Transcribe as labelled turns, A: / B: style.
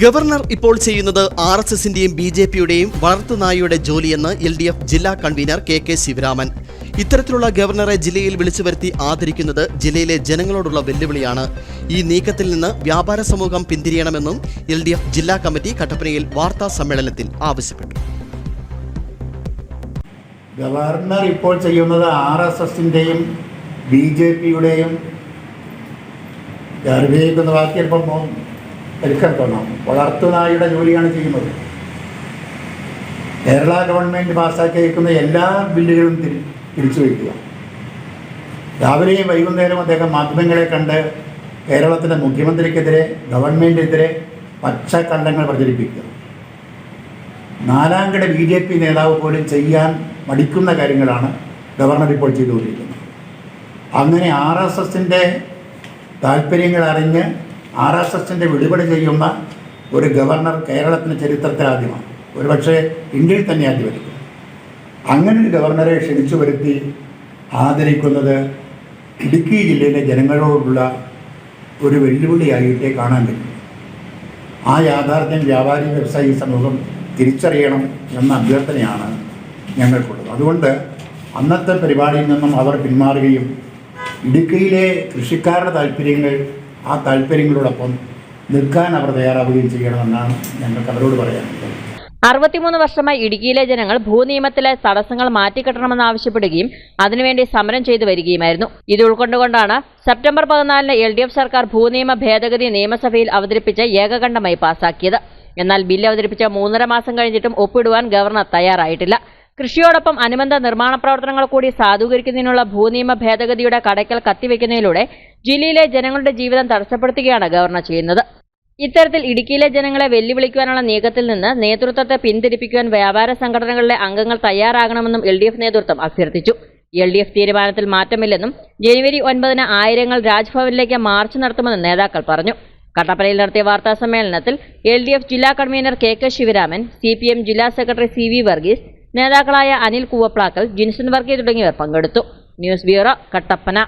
A: Governor ഇപ്പോൾ ചെയ്യുന്നത് R S എസിന്റെയും ബി ജെ പിയുടെയും വളർത്തുനായയുടെ ജോലിയെന്ന് എൽ ഡി എഫ് ജില്ലാ കൺവീനർ കെ കെ ശിവരാമൻ. ഇത്തരത്തിലുള്ള ഗവർണറെ ജില്ലയിൽ വിളിച്ചു വരുത്തി ആദരിക്കുന്നത് ജില്ലയിലെ ജനങ്ങളോടുള്ള വെല്ലുവിളിയാണ്. ഈ നീക്കത്തിൽ നിന്ന് വ്യാപാര സമൂഹം പിന്തിരിയണമെന്നും എൽ ഡി എഫ് ജില്ലാ കമ്മിറ്റി കട്ടപ്പനയിൽ വാർത്താ സമ്മേളനത്തിൽ ആവശ്യപ്പെട്ടു.
B: ഗവർണർ ഇപ്പോൾ ചെയ്യുന്നത് ആർ എസ് എസിന്റെയും ബി ജെ പിയുടെയും എടുക്കണം വളർത്തുനായുടെ ജോലിയാണ് ചെയ്യുന്നത്. കേരള ഗവൺമെന്റ് പാസ്സാക്കിയിരിക്കുന്ന എല്ലാ ബില്ലുകളും തിരി തിരിച്ചു വയ്ക്കുക. രാവിലെയും വൈകുന്നേരവും അദ്ദേഹം മാധ്യമങ്ങളെ കണ്ട് കേരളത്തിലെ മുഖ്യമന്ത്രിക്കെതിരെ ഗവൺമെന്റിനെതിരെ പച്ചക്കള്ളങ്ങൾ പ്രചരിപ്പിക്കുക. നാലാംകിട ബി ജെ പി നേതാവ് പോലും ചെയ്യാൻ മടിക്കുന്ന കാര്യങ്ങളാണ് ഗവർണർ ഇപ്പോൾ ചെയ്തുകൊണ്ടിരിക്കുന്നത്. അങ്ങനെ ആർ എസ് എസിന്റെ താല്പര്യങ്ങൾ അറിഞ്ഞ് ആർ എസ് എസിന്റെ വിടുപടി ചെയ്യുന്ന ഒരു ഗവർണർ കേരളത്തിന്റെ ചരിത്രത്തിൽ ആദ്യമാണ് ഒരുപക്ഷെ ഇന്ത്യയിൽ തന്നെ ആദ്യമായിരിക്കും. അങ്ങനെ ഒരു ഗവർണറെ ക്ഷണിച്ചു വരുത്തി ആദരിക്കുന്നത് ഇടുക്കി ജില്ലയിലെ ജനങ്ങളോടുള്ള ഒരു വെല്ലുവിളിയായിട്ടേ കാണാൻ പറ്റും. ആ യാഥാർത്ഥ്യം വ്യാപാരി വ്യവസായി സമൂഹം തിരിച്ചറിയണം എന്ന അഭ്യർത്ഥനയാണ് ഞങ്ങൾക്കുള്ളത്. അതുകൊണ്ട് അന്നത്തെ പരിപാടിയിൽ നിന്നും അവർ പിന്മാറുകയും ഇടുക്കിയിലെ കൃഷിക്കാരുടെ താല്പര്യങ്ങൾ ആ താല്പര്യങ്ങളോടൊപ്പം നിൽക്കാൻ അവർ തയ്യാറാവുകയും ചെയ്യണമെന്നാണ് ഞങ്ങൾക്ക് അവരോട് പറയാനുള്ളത്.
C: അറുപത്തിമൂന്ന് വർഷമായി ഇടുക്കിയിലെ ജനങ്ങൾ ഭൂനിയമത്തിലെ തടസ്സങ്ങൾ മാറ്റിക്കെട്ടണമെന്നാവശ്യപ്പെടുകയും അതിനുവേണ്ടി സമരം ചെയ്തു വരികയുമായിരുന്നു. ഇത് ഉൾക്കൊണ്ടുകൊണ്ടാണ് സെപ്റ്റംബർ പതിനാലിന് എൽ ഡി എഫ് സർക്കാർ ഭൂനിയമ ഭേദഗതി നിയമസഭയിൽ അവതരിപ്പിച്ച് ഏകകണ്ഠമായി പാസാക്കിയത്. എന്നാൽ ബില്ല് അവതരിപ്പിച്ച മൂന്നര മാസം കഴിഞ്ഞിട്ടും ഒപ്പിടുവാൻ ഗവർണർ തയ്യാറായിട്ടില്ല. കൃഷിയോടൊപ്പം അനുബന്ധ നിർമ്മാണ പ്രവർത്തനങ്ങൾ കൂടി സാധൂകരിക്കുന്നതിനുള്ള ഭൂനിയമ ഭേദഗതിയുടെ കടയ്ക്കൽ കത്തിവെക്കുന്നതിലൂടെ ജില്ലയിലെ ജനങ്ങളുടെ ജീവിതം തടസ്സപ്പെടുത്തുകയാണ് ഗവർണർ ചെയ്യുന്നത്. ഇത്തരത്തിൽ ഇടുക്കിയിലെ ജനങ്ങളെ വെല്ലുവിളിക്കുവാനുള്ള നീക്കത്തിൽ നിന്ന് നേതൃത്വത്തെ പിന്തിരിപ്പിക്കുവാൻ വ്യാപാര സംഘടനകളിലെ അംഗങ്ങൾ തയ്യാറാകണമെന്നും എൽ നേതൃത്വം അഭ്യർത്ഥിച്ചു. എൽ ഡി എഫ് തീരുമാനത്തിൽ മാറ്റമില്ലെന്നും ജനുവരി ഒൻപതിന് ആയിരങ്ങൾ രാജ്ഭവനിലേക്ക് മാർച്ച് നടത്തുമെന്നും നേതാക്കൾ പറഞ്ഞു. കട്ടപ്പനയിൽ നടത്തിയ വാർത്താ സമ്മേളനത്തിൽ എൽ ഡി എഫ് ജില്ലാ convener K K Sivaraman C P M ജില്ലാ സെക്രട്ടറി സി വി വർഗീസ് നേതാക്കളായ അനിൽ കൂവപ്ലാക്കൽ ജിൻസൺ വർഗീ തുടങ്ങിയവർ പങ്കെടുത്തു. News bureau Kattappana.